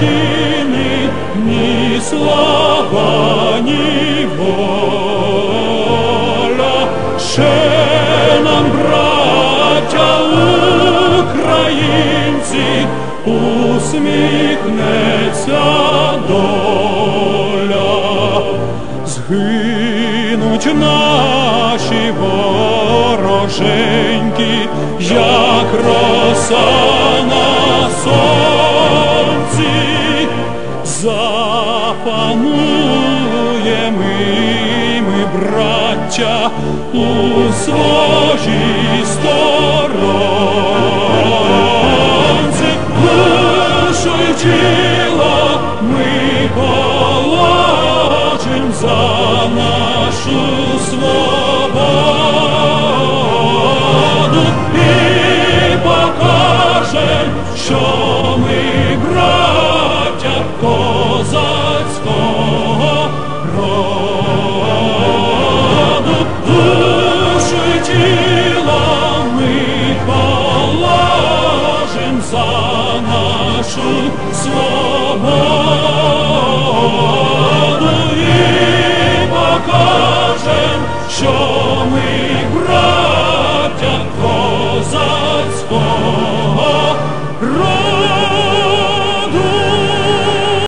множини, ні слава, ні воля. Ще нам, браття українці, усміхнеться доля, згинуть наші вороженьки. Я запануємо ми, браття, у своїй сторонці, душу й тіло ми положим за нашу свободу і покажем, що нашу свободу